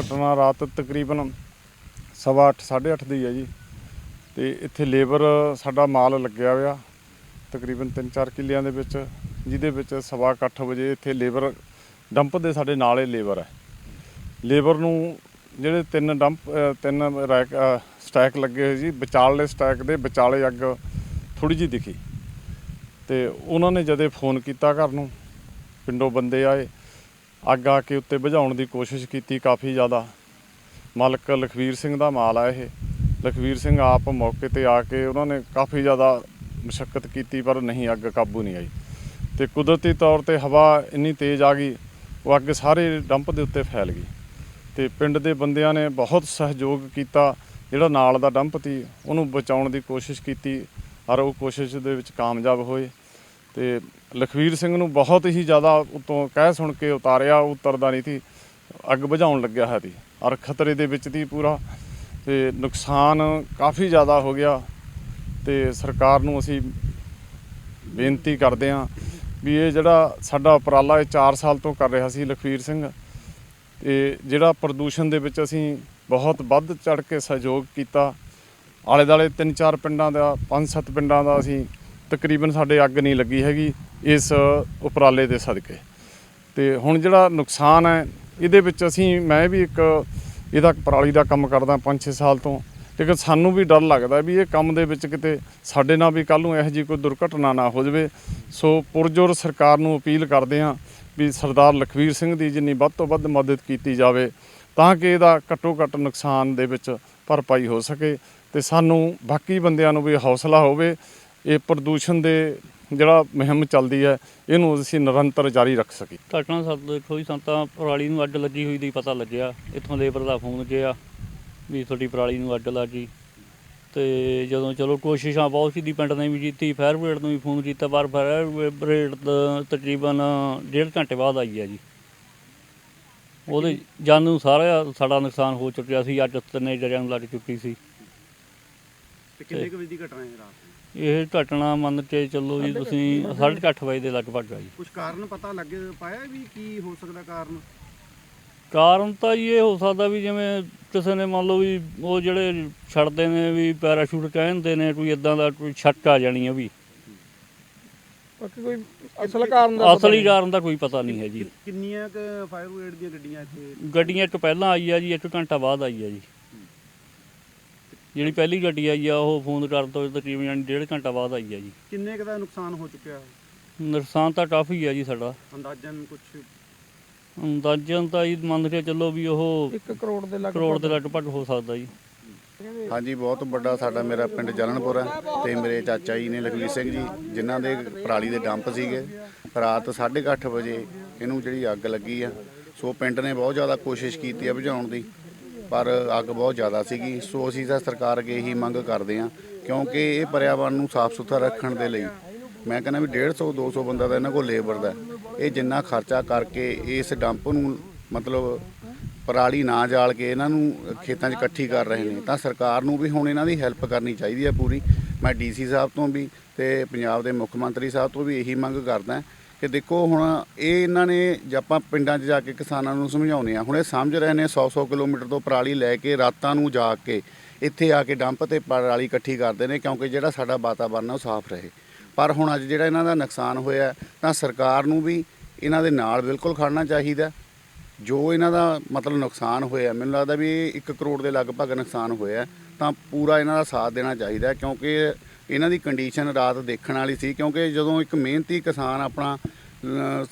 ਘਟਨਾ ਰਾਤ ਤਕਰੀਬਨ ਸਵਾ ਅੱਠ, ਸਾਢੇ ਅੱਠ ਦੀ ਹੈ ਜੀ। ਤੇ ਇੱਥੇ ਲੇਬਰ ਸਾਡਾ ਮਾਲ ਲੱਗਿਆ ਹੋਇਆ ਤਕਰੀਬਨ 3-4 ਕਿੱਲਿਆਂ ਦੇ ਵਿੱਚ ਜਿਹਦੇ ਵਿੱਚ ਸਵਾ ਕੁ ਅੱਠ ਵਜੇ ਇੱਥੇ ਲੇਬਰ ਡੰਪ ਦੇ ਸਾਡੇ ਨਾਲੇ ਲੇਬਰ ਹੈ। ਲੇਬਰ ਨੂੰ ਜਿਹੜੇ ਤਿੰਨ ਡੰਪ ਤਿੰਨ ਰੈਕ ਸਟੈਕ ਲੱਗੇ ਹੋਏ ਜੀ ਵਿਚਾਲੇ ਸਟੈਕ ਦੇ ਵਿਚਾਲੇ ਅੱਗ ਥੋੜੀ ਜਿਹੀ ਦਿਖੀ। ਤੇ ਉਹਨਾਂ ਨੇ ਜਦੇ ਫੋਨ ਕੀਤਾ ਘਰ ਨੂੰ ਪਿੰਡੋਂ ਬੰਦੇ ਆਏ ਅੱਗ ਆ ਕੇ ਉੱਤੇ ਬੁਝਾਉਣ ਦੀ ਕੋਸ਼ਿਸ਼ ਕੀਤੀ ਕਾਫੀ ਜ਼ਿਆਦਾ। ਮਾਲਕ ਲਖਵੀਰ ਸਿੰਘ ਦਾ ਮਾਲ ਆ ਇਹ। ਲਖਵੀਰ ਸਿੰਘ ਆਪ ਮੌਕੇ ਤੇ ਆ ਕੇ ਉਹਨਾਂ ਨੇ ਕਾਫੀ ਜ਼ਿਆਦਾ ਮੁਸ਼ਕਲ ਕੀਤੀ, ਪਰ ਨਹੀਂ, ਅੱਗ ਕਾਬੂ ਨਹੀਂ ਆਈ। ਤੇ ਕੁਦਰਤੀ ਤੌਰ ਤੇ ਹਵਾ ਇੰਨੀ ਤੇਜ਼ ਆ ਗਈ, ਉਹ ਅੱਗ ਸਾਰੇ ਡੰਪ ਦੇ ਉੱਤੇ ਫੈਲ ਗਈ। ਤੇ ਪਿੰਡ ਦੇ ਬੰਦਿਆਂ ਨੇ ਬਹੁਤ ਸਹਿਯੋਗ ਕੀਤਾ, ਜਿਹੜਾ ਨਾਲ ਦਾ ਡੰਪ ਸੀ, ਉਹਨੂੰ ਬਚਾਉਣ ਦੀ ਕੋਸ਼ਿਸ਼ ਕੀਤੀ ਔਰ ਉਹ ਕੋਸ਼ਿਸ਼ ਦੇ ਵਿੱਚ ਕਾਮਯਾਬ ਹੋਏ। ਤੇ ਲਖਵੀਰ ਸਿੰਘ ਨੂੰ ਬਹੁਤ ਹੀ ਜ਼ਿਆਦਾ ਉਤੋਂ ਕਹਿ ਸੁਣ ਕੇ ਉਤਾਰਿਆ ਉਤਰਦਾ ਨਹੀਂ ਸੀ ਅੱਗ ਬੁਝਾਉਣ ਲੱਗਿਆ ਹੈ ਸੀ ਔਰ ਖਤਰੇ ਦੇ ਵਿੱਚ ਸੀ ਪੂਰਾ। ਤੇ ਨੁਕਸਾਨ ਕਾਫੀ ਜ਼ਿਆਦਾ ਹੋ ਗਿਆ। ਤੇ ਸਰਕਾਰ ਨੂੰ ਅਸੀਂ ਬੇਨਤੀ ਕਰਦੇ ਹਾਂ ਵੀ ਇਹ ਜਿਹੜਾ ਸਾਡਾ ਉਪਰਾਲਾ ਇਹ 4 ਸਾਲ ਤੋਂ ਕਰ ਰਿਹਾ ਸੀ ਲਖਵੀਰ ਸਿੰਘ, ਤੇ ਜਿਹੜਾ ਪ੍ਰਦੂਸ਼ਣ ਦੇ ਵਿੱਚ ਅਸੀਂ ਬਹੁਤ ਵੱਧ ਚੜ ਕੇ ਸਹਿਯੋਗ ਕੀਤਾ। ਆਲੇ ਦਾਲੇ ਤਿੰਨ ਚਾਰ ਪਿੰਡਾਂ ਦਾ ਪੰਜ ਸੱਤ ਪਿੰਡਾਂ ਦਾ ਅਸੀਂ ਤਕਰੀਬਨ ਸਾਡੇ ਅੱਗ ਨਹੀਂ ਲੱਗੀ ਹੈਗੀ ਇਸ ਉਪਰਾਲੇ ਦੇ ਸਦਕੇ। ਤੇ ਹੁਣ ਜਿਹੜਾ ਨੁਕਸਾਨ ਹੈ, ਇਹਦੇ ਵਿੱਚ ਅਸੀਂ, ਮੈਂ ਵੀ ਇੱਕ ਇਹਦਾ ਪਰਾਲੀ ਦਾ ਕੰਮ ਕਰਦਾ 5-6 ਸਾਲ ਤੋਂ, ਲੇਕਿਨ ਸਾਨੂੰ ਵੀ ਡਰ ਲੱਗਦਾ ਵੀ ਇਹ ਕੰਮ ਦੇ ਵਿੱਚ ਕਿਤੇ ਸਾਡੇ ਨਾਲ ਵੀ ਕੱਲ ਨੂੰ ਇਹੋ ਜਿਹੀ ਕੋਈ ਦੁਰਘਟਨਾ ਨਾ ਹੋ ਜਾਵੇ। ਸੋ ਪੁਰਜੋਰ ਸਰਕਾਰ ਨੂੰ ਅਪੀਲ ਕਰਦੇ ਹਾਂ ਵੀ ਸਰਦਾਰ ਲਖਵੀਰ ਸਿੰਘ ਦੀ ਜਿੰਨੀ ਵੱਧ ਤੋਂ ਵੱਧ ਮਦਦ ਕੀਤੀ ਜਾਵੇ, ਤਾਂ ਕਿ ਇਹਦਾ ਘੱਟੋ ਘੱਟ ਨੁਕਸਾਨ ਦੇ ਵਿੱਚ ਭਰਪਾਈ ਹੋ ਸਕੇ ਤੇ ਸਾਨੂੰ ਬਾਕੀ ਬੰਦਿਆਂ ਨੂੰ ਵੀ ਹੌਸਲਾ ਹੋਵੇ ਇਹ ਪ੍ਰਦੂਸ਼ਣ ਦੇ ਜਿਹੜਾ ਮੁਹਿੰਮ ਚੱਲਦੀ ਹੈ ਇਹਨੂੰ ਅਸੀਂ ਨਿਰੰਤਰ ਜਾਰੀ ਰੱਖ ਸਕੀਏ। ਘਟਨਾ ਸਾਡੇ ਦੇਖੋ ਜੀ ਸਾਨੂੰ ਤਾਂ ਪਰਾਲੀ ਨੂੰ ਅੱਗ ਲੱਗੀ ਹੋਈ ਦੀ ਪਤਾ ਲੱਗਿਆ। ਇੱਥੋਂ ਲੇਬਰ ਦਾ ਫੋਨ ਗਿਆ ਵੀ ਤੁਹਾਡੀ ਪਰਾਲੀ ਨੂੰ ਅੱਗ ਲੱਗੀ ਤੇ ਜਦੋਂ ਚਲੋ ਕੋਸ਼ਿਸ਼ਾਂ ਬਹੁਤ ਕੀਤੀ ਪਿੰਡ ਨੇ ਵੀ ਕੀਤੀ ਫਾਇਰ ਬ੍ਰਿਗੇਡ ਨੂੰ ਵੀ ਫੋਨ ਕੀਤਾ ਪਰ ਫਾਇਰ ਬ੍ਰਿਗੇਡ ਤਾਂ ਤਕਰੀਬਨ ਡੇਢ ਘੰਟੇ ਬਾਅਦ ਆਈ ਹੈ ਜੀ। ਉਹਦੇ ਜਾਨੂੰ ਸਾਰਾ ਸਾਡਾ ਨੁਕਸਾਨ ਹੋ ਚੁੱਕਿਆ ਸੀ ਅੱਜ ਤਿੰਨੇ ਜਰਿਆਂ ਨੂੰ ਲੱਗ ਚੁੱਕੀ ਸੀ। ਤੇ ਕਿੰਨੇ ਕੁ ਵਜੇ ਦੀ ਘਟਨਾ ਹੈ ਰਾਤ? ਨੂੰ ਇਹ ਘਟਨਾ ਮੰਨ ਕੇ ਚੱਲੋ ਜੀ ਤੁਸੀਂ 8:30 ਵਜੇ ਦੇ ਲਗਭਗ ਆ ਜੀ। ਕੁਝ ਕਾਰਨ ਪਤਾ ਲੱਗ ਪਾਇਆ ਵੀ ਕੀ ਹੋ ਸਕਦਾ ਕਾਰਨ? ਕਾਰਨ ਤਾਂ ਜੀ ਇਹ ਹੋ ਸਕਦਾ ਵੀ ਜਿਵੇਂ ਕਿਸੇ ਨੇ ਮੰਨ ਲਓ ਵੀ ਉਹ ਜਿਹੜੇ ਛੱਡਦੇ ਨੇ ਵੀ ਪੈਰਾਸ਼ੂਟ ਕਹਿੰਦੇ ਨੇ ਕੋਈ ਇਦਾਂ ਦਾ ਕੋਈ ਛੱਟ ਆ ਜਾਣੀ ਆ ਵੀ। ਬਾਕੀ ਕੋਈ ਅਸਲ ਕਾਰਨ ਦਾ ਅਸਲੀ। ਕਾਰਨ ਦਾ ਕੋਈ ਪਤਾ ਨਹੀਂ ਹੈ ਜੀ। ਕਿੰਨੀਆਂ ਕ ਫਾਇਰ ਬ੍ਰਿਗੇਡ ਦੀਆਂ ਗੱਡੀਆਂ ਇੱਥੇ? ਗੱਡੀਆਂ ਇੱਕ ਪਹਿਲਾਂ ਆਈ ਆ ਜੀ ਇੱਕ ਘੰਟਾ ਬਾਅਦ ਆਈ ਆ ਜੀ। ਜਿਹੜੀ ਪਹਿਲੀ ਗੱਡੀ ਆਈ ਆ ਉਹ ਫੋਨ ਕਰਨ ਤੋਂ ਤਕਰੀਬਨ ਯਾਨੀ ਡੇਢ ਘੰਟਾ ਬਾਅਦ ਆਈ ਆ ਜੀ। ਕਿੰਨੇ ਕੁ ਦਾ ਨੁਕਸਾਨ ਹੋ ਚੁੱਕਿਆ ਹੈ? ਨੁਕਸਾਨ ਤਾਂ ਕਾਫੀ ਆ ਜੀ ਸਾਡਾ। ਅੰਦਾਜ਼ਨ ਕੁਝ ਅੰਦਾਜ਼ਨ ਤਾਂ ਜੀ ਮੰਨ ਕੇ ਚੱਲੋ ਵੀ ਉਹ ਇੱਕ ਕਰੋੜ ਦੇ ਲਗਭਗ ਕਰੋੜ ਦੇ ਲਗਭਗ ਹੋ ਸਕਦਾ ਜੀ। ਹਾਂਜੀ ਬਹੁਤ ਵੱਡਾ ਸਾਡਾ ਮੇਰਾ ਪਿੰਡ ਜਲਨਪੁਰ ਹੈ ਤੇ ਮੇਰੇ ਚਾਚਾ ਜੀ ਨੇ ਲਖਵੀਰ ਸਿੰਘ ਜੀ ਜਿਨ੍ਹਾਂ ਦੇ ਪਰਾਲੀ ਦੇ ਡੰਪ ਸੀਗੇ। ਰਾਤ 8:30 ਵਜੇ ਇਹਨੂੰ ਜਿਹੜੀ ਅੱਗ ਲੱਗੀ ਆ ਸੋ ਪਿੰਡ ਨੇ ਬਹੁਤ ਜ਼ਿਆਦਾ ਕੋਸ਼ਿਸ਼ ਕੀਤੀ ਆ ਬੁਝਾਉਣ ਦੀ। ਪਰ ਅੱਗ ਬਹੁਤ ਜ਼ਿਆਦਾ ਸੀਗੀ। ਸੋ ਅਸੀਂ ਤਾਂ ਸਰਕਾਰ ਅੱਗੇ ਇਹੀ ਮੰਗ ਕਰਦੇ ਹਾਂ, ਕਿਉਂਕਿ ਇਹ ਪਰਿਆਵਰਨ ਨੂੰ ਸਾਫ਼ ਸੁਥਰਾ ਰੱਖਣ ਦੇ ਲਈ। ਮੈਂ ਕਹਿੰਦਾ ਵੀ 150 200 ਬੰਦਾ ਦਾ ਇਹਨਾਂ ਕੋਲ ਲੇਬਰ ਦਾ ਇਹ ਜਿੰਨਾ ਖਰਚਾ ਕਰਕੇ ਇਸ ਡੰਪ ਨੂੰ ਮਤਲਬ ਪਰਾਲੀ ਨਾ ਜਾਲ ਕੇ ਇਹਨਾਂ ਨੂੰ ਖੇਤਾਂ 'ਚ ਇਕੱਠੀ ਕਰ ਰਹੇ ਨੇ, ਤਾਂ ਸਰਕਾਰ ਨੂੰ ਵੀ ਹੁਣ ਇਹਨਾਂ ਦੀ ਹੈਲਪ ਕਰਨੀ ਚਾਹੀਦੀ ਹੈ ਪੂਰੀ। ਮੈਂ ਡੀਸੀ ਸਾਹਿਬ ਤੋਂ ਵੀ ਤੇ ਪੰਜਾਬ ਦੇ ਮੁੱਖ ਮੰਤਰੀ ਸਾਹਿਬ ਤੋਂ ਵੀ ਇਹੀ ਮੰਗ ਕਰਦਾ ਕਿ ਦੇਖੋ ਹੁਣ ਇਹ ਇਹਨਾਂ ਨੇ ਜੇ ਆਪਾਂ ਪਿੰਡਾਂ 'ਚ ਜਾ ਕੇ ਕਿਸਾਨਾਂ ਨੂੰ ਸਮਝਾਉਂਦੇ ਆ ਹੁਣ ਇਹ ਸਮਝ ਰਹੇ ਨੇ 100-100 ਕਿਲੋਮੀਟਰ ਤੋਂ ਪਰਾਲੀ ਲੈ ਕੇ ਰਾਤਾਂ ਨੂੰ ਜਾ ਕੇ ਇੱਥੇ ਆ ਕੇ ਡੰਪ ਤੇ ਪਰਾਲੀ ਇਕੱਠੀ ਕਰਦੇ ਨੇ ਕਿਉਂਕਿ ਜਿਹੜਾ ਸਾਡਾ ਵਾਤਾਵਰਨ ਉਹ ਸਾਫ਼ ਰਹੇ। ਪਰ ਹੁਣ ਅੱਜ ਜਿਹੜਾ ਇਹਨਾਂ ਦਾ ਨੁਕਸਾਨ ਹੋਇਆ ਤਾਂ ਸਰਕਾਰ ਨੂੰ ਵੀ ਇਹਨਾਂ ਦੇ ਨਾਲ ਬਿਲਕੁਲ ਖੜਨਾ ਚਾਹੀਦਾ ਜੋ ਇਹਨਾਂ ਦਾ ਮਤਲਬ ਨੁਕਸਾਨ ਹੋਇਆ ਮੈਨੂੰ ਲੱਗਦਾ ਵੀ 1 ਕਰੋੜ ਦੇ ਲਗਭਗ ਨੁਕਸਾਨ ਹੋਇਆ ਤਾਂ ਪੂਰਾ ਇਹਨਾਂ ਦਾ ਸਾਥ ਦੇਣਾ ਚਾਹੀਦਾ ਕਿਉਂਕਿ ਇਹਨਾਂ ਦੀ ਕੰਡੀਸ਼ਨ ਰਾਤ ਦੇਖਣ ਵਾਲੀ ਸੀ, ਕਿਉਂਕਿ ਜਦੋਂ ਇੱਕ ਮਿਹਨਤੀ ਕਿਸਾਨ ਆਪਣਾ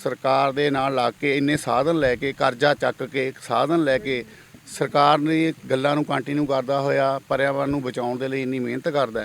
ਸਰਕਾਰ ਦੇ ਨਾਲ ਲੱਗ ਕੇ ਇੰਨੇ ਸਾਧਨ ਲੈ ਕੇ, ਕਰਜ਼ਾ ਚੱਕ ਕੇ ਸਾਧਨ ਲੈ ਕੇ ਸਰਕਾਰ ਦੀ ਗੱਲਾਂ ਨੂੰ ਕੰਟੀਨਿਊ ਕਰਦਾ ਹੋਇਆ, ਪਰਿਆਵਰਨ ਨੂੰ ਬਚਾਉਣ ਦੇ ਲਈ ਇੰਨੀ ਮਿਹਨਤ ਕਰਦਾ